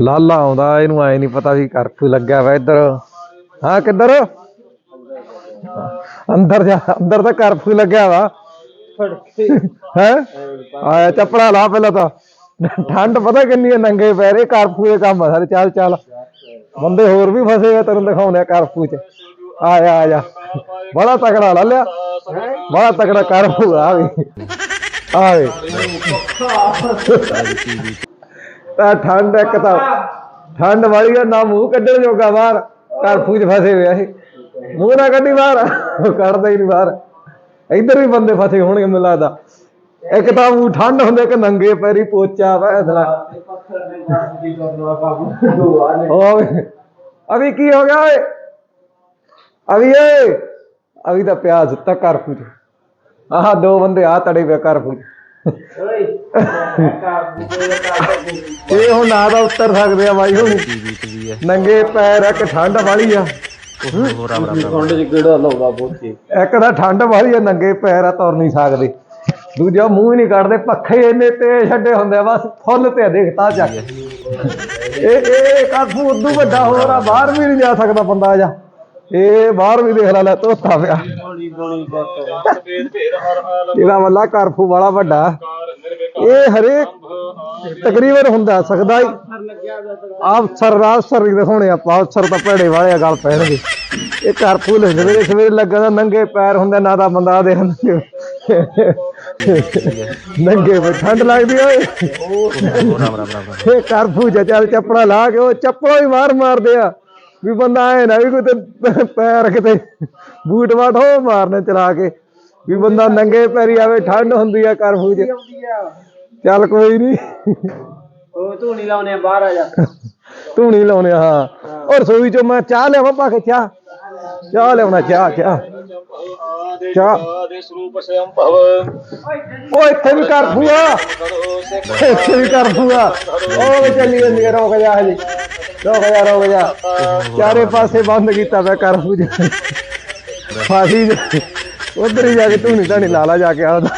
ਲਾਲਾ ਆਉਂਦਾ, ਇਹਨੂੰ ਐ ਨਹੀਂ ਪਤਾ ਵੀ ਕਰਫਿਊ ਲੱਗਿਆ ਵਾ ਇੱਧਰ। ਹਾਂ, ਕਿੱਧਰ? ਅੰਦਰ ਜਾ, ਅੰਦਰ ਤਾਂ ਕਰਫਿਊ ਲੱਗਿਆ ਵਾ। ਹੈ? ਆਇਆ ਚੱਪੜਾ ਲਾ ਪਹਿਲਾਂ ਤਾਂ। ਠੰਡ ਪਤਾ ਕਿੰਨੀ ਹੈ, ਨੰਗੇ ਪੈਰੇ ਕਰਫਿਊ ਦੇ ਕੰਮ ਆ ਸਾਰੇ, ਚੱਲ ਚੱਲ। ਬੰਦੇ ਹੋਰ ਵੀ ਫਸੇ ਹੋਏ ਤੈਨੂੰ ਦਿਖਾਉਣੇ ਆ ਕਰਫਿਊ ਚ। ਆ ਜਾ ਆ ਜਾ ਬੜਾ ਤਕੜਾ ਲਾ ਲਿਆ। ਬੜਾ ਤਕੜਾ ਕਰਫਿਊ ਆ ਵੀ। ਆਵੇ ਤਾਂ ਠੰਡ ਇੱਕ ਤਾਂ ਠੰਡ ਵਾਲੀ ਆ ਨਾ ਮੂੰਹ ਕੱਢਣ ਜੋਗਾ ਬਾਹਰ ਕਰਫਿਊ ਚ ਫਸੇ ਹੋਏ ਆ ਇਹ। ਮੂੰਹ ਨਾ ਕੱਢੀ ਬਾਹਰ ਉਹ ਕੱਢਦਾ ਹੀ ਨਹੀਂ ਬਾਹਰ। ਇੱਧਰ ਵੀ ਬੰਦੇ ਫਸੇ ਹੋਣਗੇ ਮੈਨੂੰ ਲੱਗਦਾ। ਇੱਕ ਤਾਂ ਉਹ ਠੰਡ ਹੁੰਦੇ ਕਿ ਨੰਗੇ ਪੈਰੀ ਪੋਚਾ ਓਏ ਅਭੀ ਕੀ ਹੋ ਗਿਆ ਓਏ? ਅਭੀ ਏ ਅਭੀ ਤਾਂ ਪਿਆ ਸੁੱਤਾ ਕਰਫਿਊ ਚ ਆਹ ਦੋ ਬੰਦੇ ਆ ਤੜੇ ਵੇ ਕਰਫਿਊ ਚ ਇਹ ਹੁਣ ਨਾ ਤਾਂ ਉੱਤਰ ਸਕਦੇ ਆ ਬਾਈ ਹੁਣ। ਨੰਗੇ ਪੈਰ ਇੱਕ ਠੰਡ ਵਾਲੀ ਆ। ਠੰਡ ਚ ਕਿਹੜਾ ਲਾਉਂਦਾ ਬੋਤੀ? ਇੱਕ ਤਾਂ ਠੰਡ ਵਾਲੀ ਆ ਨੰਗੇ ਪੈਰ ਆ ਤੁਰ ਨਹੀਂ ਸਕਦੇ। ਦੂਜਾ ਮੂੰਹ ਹੀ ਨਹੀਂ ਕੱਢਦੇ ਪੱਖੇ ਇੰਨੇ ਤੇ ਛੱਡੇ ਹੁੰਦੇ ਆ ਬਸ ਫੁੱਲ ਤੇ ਦੇਖਤਾ ਜਾ ਇਹ ਇਹ ਕਾਫੂ ਉਦੋਂ ਵੱਡਾ ਹੋਰ ਆ ਬਾਹਰ ਵੀ ਨਹੀਂ ਜਾ ਸਕਦਾ ਬੰਦਾ ਜਾ ਇਹ ਬਾਹਰ ਵੀ ਦੇਖ ਲੈ ਲੈ, ਧੋਤਾ ਪਿਆ। ਇਹਦਾ ਵੱਲਾ ਕਰਫੂ ਵਾਲਾ ਵੱਡਾ। ਇਹ ਹਰੇਕ ਤਕਰੀਬਨ ਹੁੰਦਾ, ਸਕਦਾ ਹੀ। ਅਫਸਰ ਰਾਜਸਰ ਹੀ ਦਿਖਾਉਣੇ ਆਪਾਂ, ਅਫਸਰ ਤਾਂ ਭੇੜੇ ਵਾਲੇ ਆ, ਗੱਲ ਪੈਣਗੇ ਇਹ ਕਰਫੂ ਲੈ ਸਵੇਰੇ ਸਵੇਰੇ ਲੱਗਾ ਦਾ ਨੰਗੇ ਪੈਰ ਹੁੰਦੇ, ਨਾ ਤਾਂ ਬੰਦਾ ਦੇ ਨੰਗੇ। ਨੰਗੇ ਠੰਡ ਲੱਗਦੀ ਓਏ। ਇਹ ਕਰਫੂ ਚ ਚੱਪੜਾ ਲਾ ਕੇ ਉਹ ਚੱਪੜਾ ਹੀ ਮਾਰ ਮਾਰਦੇ ਆ। ਵੀ ਬੰਦਾ ਐ ਨਾ ਵੀ ਕੋਈ ਤੇ ਪੈਰ ਕਿਤੇ ਬੂਟ ਬਾਟ ਹੋ ਮਾਰਨੇ ਚਲਾ ਕੇ। ਵੀ ਬੰਦਾ ਨੰਗੇ ਪੈਰੀ ਆਵੇ ਠੰਡ ਹੁੰਦੀ ਆ ਕਰਫੂ ਚ। ਚੱਲ ਕੋਈ ਨਹੀਂ ਉਹ ਨਹੀਂ ਲਾਉਣੇ ਬਾਹਰ ਆ ਜਾ। ਧੂਣੀ ਲਾਉਣੇ ਆ, ਹਾਂ। ਔਰ ਰਸੋਈ ਚੋਂ ਮੈਂ ਚਾਹ ਲਿਆਵਾਂ ਪਾ ਕੇ ਚਾਹ। ਚਾਹ ਲਿਆਉਣਾ ਚਾਹ ਚਾਹ। ਚਾਹ। ਉਹ ਇੱਥੇ ਵੀ ਕਰਫੂ ਆ। ਇੱਥੇ ਵੀ ਕਰਫੂ ਆ। ਉਹ ਚੱਲੀ ਜਾਂਦੀ ਰੁਕ ਜਾ ਹਜੇ। ਰੁਕ ਜਾ ਰੁਕ ਜਾ ਚਾਰੇ ਪਾਸੇ ਬੰਦ ਕੀਤਾ ਪਿਆ ਕਰਫੂ ਜੀ ਫਾਸੀ ਉਧਰ ਹੀ ਜਾ ਕੇ ਧੂਣੀ ਧਾਣੀ ਲਾ ਲਾ ਜਾ ਕੇ ਆਦਾ